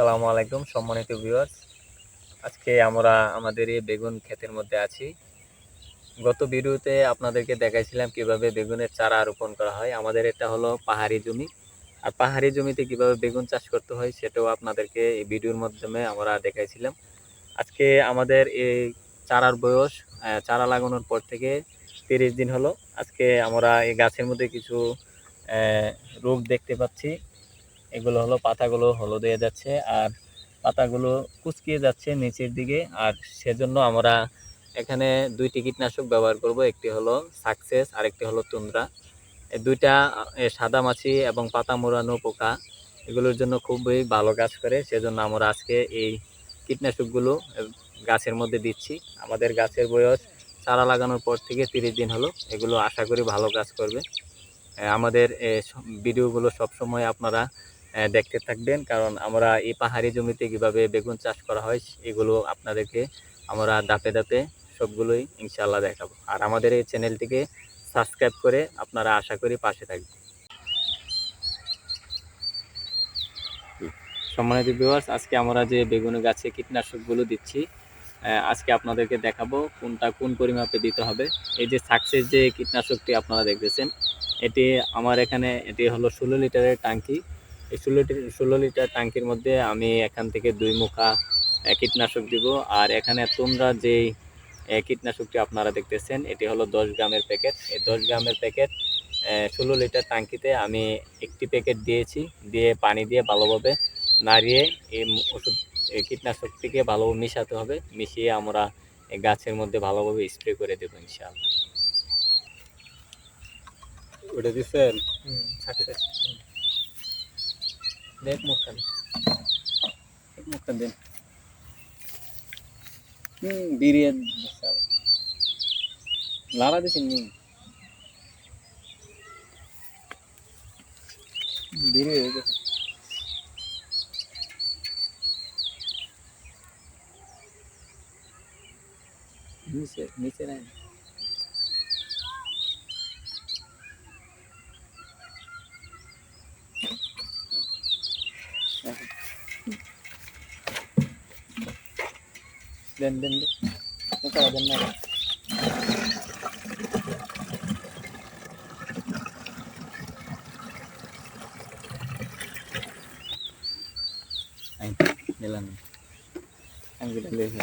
আসসালামু আলাইকুম সম্মানিত ভিউয়ার্স আজকে আমরা আমাদের এই বেগুন ক্ষেতের মধ্যে আছি। গত ভিডিওতে আপনাদেরকে দেখাইছিলাম কীভাবে বেগুনের চারা রোপণ করা হয়। আমাদের এটা হলো পাহাড়ি জমি। আর পাহাড়ি জমিতে কীভাবে বেগুন চাষ করতে হয় সেটাও আপনাদেরকে এই ভিডিওর মাধ্যমে আমরা দেখাইছিলাম। আজকে আমাদের এই চারার বয়স চারা লাগানোর পর থেকে তিরিশ দিন হলো। আজকে আমরা এই গাছের মধ্যে কিছু রোগ দেখতে পাচ্ছি। এগুলো হলো পাতাগুলো হলুদ যাচ্ছে আর পাতাগুলো কুচকিয়ে যাচ্ছে নিচের দিকে। আর সেজন্য আমরা এখানে দুইটি কীটনাশক ব্যবহার করব, একটি হলো সাকসেস আর একটি হলো তুন্দ্রা। এই দুইটা সাদা মাছি এবং পাতা মোড়ানো পোকা, এগুলোর জন্য খুবই ভালো কাজ করে। সেজন্য আমরা আজকে এই কীটনাশকগুলো গাছের মধ্যে দিচ্ছি। আমাদের গাছের বয়স চারা লাগানোর পর থেকে তিরিশ দিন হলো। এগুলো আশা করি ভালো কাজ করবে। আমাদের ভিডিওগুলো সবসময় আপনারা দেখতে থাকবেন। কারণ আমরা এই পাহাড়ি জমিতে কীভাবে বেগুন চাষ করা হয়, এগুলো আপনাদেরকে আমরা দাপে দাপে সবগুলোই ইনশাল্লাহ দেখাবো। আর আমাদের এই চ্যানেলটিকে সাবস্ক্রাইব করে আপনারা আশা করি পাশে থাকবেন। সম্মানিত ভিউয়ার্স আজকে আমরা যে বেগুন গাছে কীটনাশকগুলো দিচ্ছি আজকে আপনাদেরকে দেখাবো কোনটা কোন পরিমাপে দিতে হবে। এই যে সাকসেস যে কীটনাশকটি আপনারা দেখতেছেন, এটি আমার এখানে, এটি হলো ষোলো লিটারের ট্যাঙ্কি এই ষোলো ষোলো লিটার ট্যাঙ্কির মধ্যে আমি এখান থেকে দুই মুখা কীটনাশক দিব। আর এখানে তোমরা যেই কীটনাশকটি আপনারা দেখতেছেন এটি হলো দশ গ্রামের প্যাকেট। এই দশ গ্রামের প্যাকেট ষোলো লিটার ট্যাঙ্কিতে আমি একটি প্যাকেট দিয়েছি। দিয়ে পানি দিয়ে ভালোভাবে নাড়িয়ে এই ওষুধ কীটনাশকটিকে ভালোভাবে মিশাতে হবে। মিশিয়ে আমরা গাছের মধ্যে ভালোভাবে স্প্রে করে দেবো ইনশাআল্লাহ। ওটা দিচ্ছেন success. Dek mukan. Dek mukan din. Hmm, biriyad. Lara di sini. Biriyad. Ini sih, ini sih Dyan, dyan, ini Yung kaya, dyan ini Ayun, nilang. Ang ini